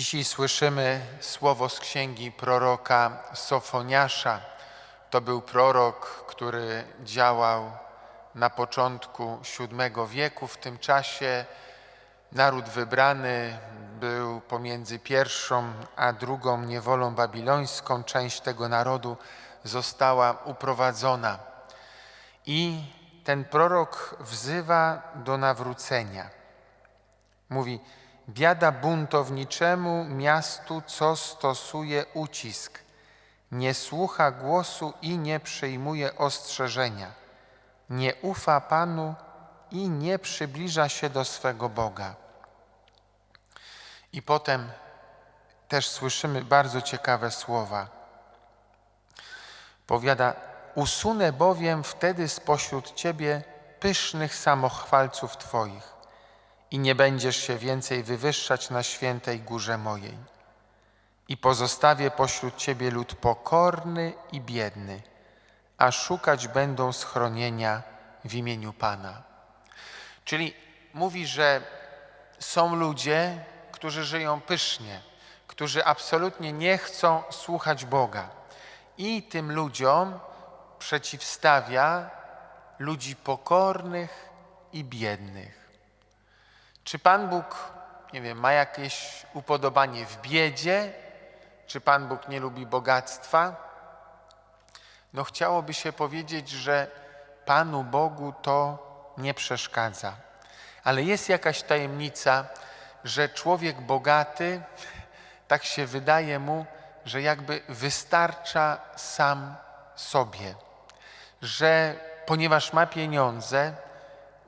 Dzisiaj słyszymy słowo z księgi proroka Sofoniasza. To był prorok, który działał na początku VII wieku. W tym czasie naród wybrany był pomiędzy pierwszą a drugą niewolą babilońską. Część tego narodu została uprowadzona. I ten prorok wzywa do nawrócenia. Mówi, biada buntowniczemu miastu, co stosuje ucisk, nie słucha głosu i nie przyjmuje ostrzeżenia, nie ufa Panu i nie przybliża się do swego Boga. I potem też słyszymy bardzo ciekawe słowa. Powiada, usunę bowiem wtedy spośród Ciebie pysznych samochwalców Twoich i nie będziesz się więcej wywyższać na świętej górze mojej. I pozostawię pośród Ciebie lud pokorny i biedny, a szukać będą schronienia w imieniu Pana. Czyli mówi, że są ludzie, którzy żyją pysznie, którzy absolutnie nie chcą słuchać Boga. I tym ludziom przeciwstawia ludzi pokornych i biednych. Czy Pan Bóg, nie wiem, ma jakieś upodobanie w biedzie? Czy Pan Bóg nie lubi bogactwa? No chciałoby się powiedzieć, że Panu Bogu to nie przeszkadza. Ale jest jakaś tajemnica, że człowiek bogaty, tak się wydaje mu, że jakby wystarcza sam sobie, że ponieważ ma pieniądze,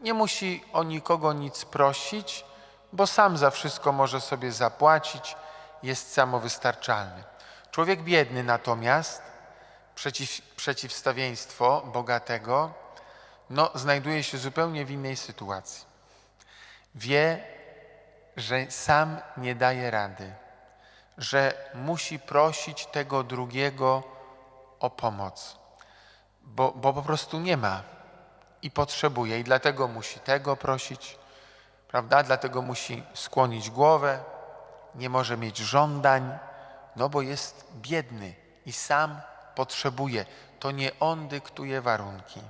nie musi o nikogo nic prosić, bo sam za wszystko może sobie zapłacić, jest samowystarczalny. Człowiek biedny natomiast, przeciw, przeciwstawieństwo bogatego, no, znajduje się zupełnie w innej sytuacji. Wie, że sam nie daje rady, że musi prosić tego drugiego o pomoc, bo, bo po prostu nie ma i potrzebuje, i dlatego musi tego prosić, prawda? Dlatego musi skłonić głowę, nie może mieć żądań, no bo jest biedny i sam potrzebuje. To nie on dyktuje warunki.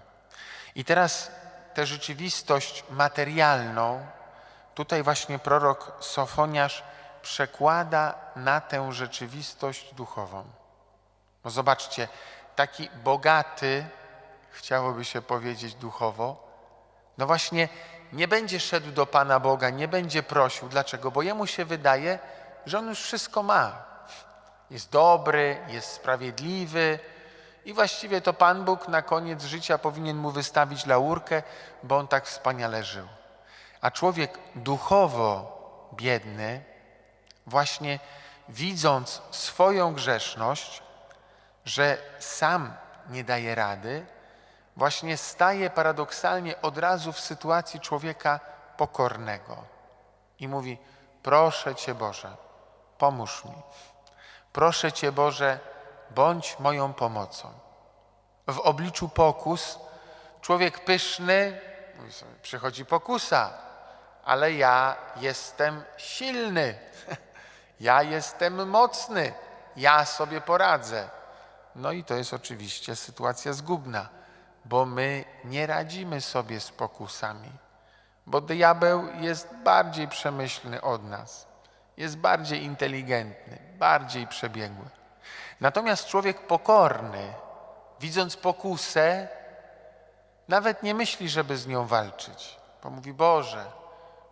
I teraz tę rzeczywistość materialną, tutaj właśnie prorok Sofoniasz przekłada na tę rzeczywistość duchową. Bo zobaczcie, taki bogaty, chciałoby się powiedzieć duchowo, no właśnie nie będzie szedł do Pana Boga, nie będzie prosił. Dlaczego? Bo jemu się wydaje, że on już wszystko ma. Jest dobry, jest sprawiedliwy i właściwie to Pan Bóg na koniec życia powinien mu wystawić laurkę, bo on tak wspaniale żył. A człowiek duchowo biedny, właśnie widząc swoją grzeszność, że sam nie daje rady, właśnie staje paradoksalnie od razu w sytuacji człowieka pokornego i mówi: Proszę Cię Boże, pomóż mi. Proszę Cię Boże, bądź moją pomocą. W obliczu pokus człowiek pyszny, sobie, przychodzi pokusa, ale ja jestem silny, ja jestem mocny, ja sobie poradzę. No i to jest oczywiście sytuacja zgubna bo my nie radzimy sobie z pokusami, bo diabeł jest bardziej przemyślny od nas, jest bardziej inteligentny, bardziej przebiegły. Natomiast człowiek pokorny, widząc pokusę, nawet nie myśli, żeby z nią walczyć, bo mówi: Boże,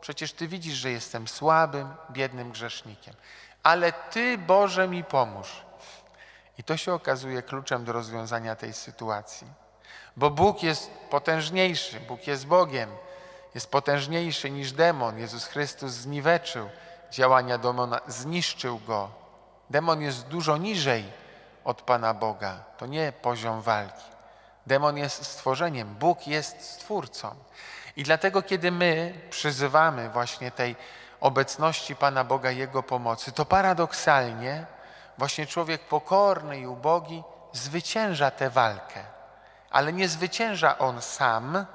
przecież Ty widzisz, że jestem słabym, biednym grzesznikiem, ale Ty, Boże, mi pomóż. I to się okazuje kluczem do rozwiązania tej sytuacji. Bo Bóg jest potężniejszy, Bóg jest Bogiem, jest potężniejszy niż demon. Jezus Chrystus zniweczył działania demona, zniszczył go. Demon jest dużo niżej od Pana Boga. To nie poziom walki. Demon jest stworzeniem, Bóg jest stwórcą. I dlatego, kiedy my przyzywamy właśnie tej obecności Pana Boga, Jego pomocy, to paradoksalnie właśnie człowiek pokorny i ubogi zwycięża tę walkę ale nie zwycięża on sam,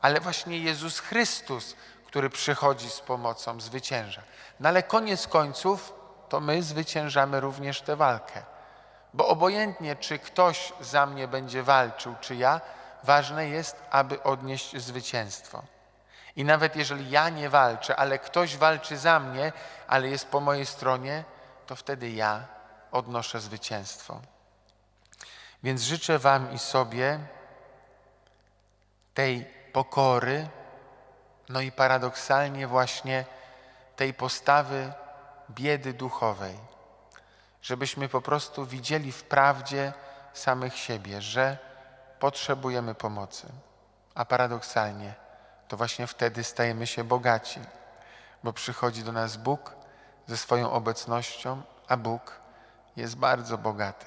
ale właśnie Jezus Chrystus, który przychodzi z pomocą, zwycięża. No ale koniec końców to my zwyciężamy również tę walkę. Bo obojętnie, czy ktoś za mnie będzie walczył, czy ja, ważne jest, aby odnieść zwycięstwo. I nawet jeżeli ja nie walczę, ale ktoś walczy za mnie, ale jest po mojej stronie, to wtedy ja odnoszę zwycięstwo. Więc życzę Wam i sobie tej pokory, no i paradoksalnie właśnie tej postawy biedy duchowej, żebyśmy po prostu widzieli w prawdzie samych siebie, że potrzebujemy pomocy. A paradoksalnie to właśnie wtedy stajemy się bogaci, bo przychodzi do nas Bóg ze swoją obecnością, a Bóg jest bardzo bogaty.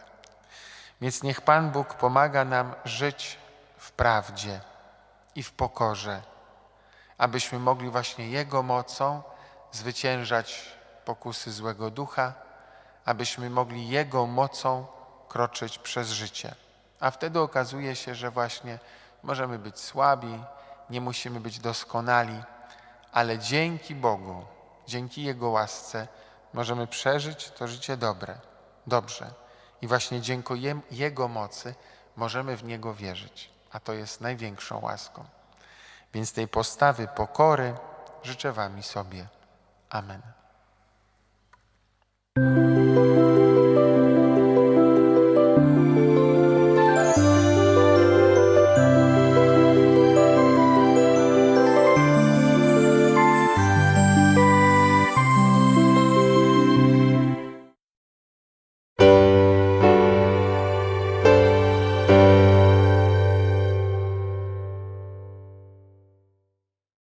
Więc niech Pan Bóg pomaga nam żyć w prawdzie i w pokorze, abyśmy mogli właśnie Jego mocą zwyciężać pokusy złego ducha, abyśmy mogli Jego mocą kroczyć przez życie. A wtedy okazuje się, że właśnie możemy być słabi, nie musimy być doskonali, ale dzięki Bogu, dzięki Jego łasce możemy przeżyć to życie dobre, dobrze. I właśnie dzięki Jego mocy możemy w Niego wierzyć, a to jest największą łaską. Więc tej postawy pokory życzę Wam i sobie. Amen.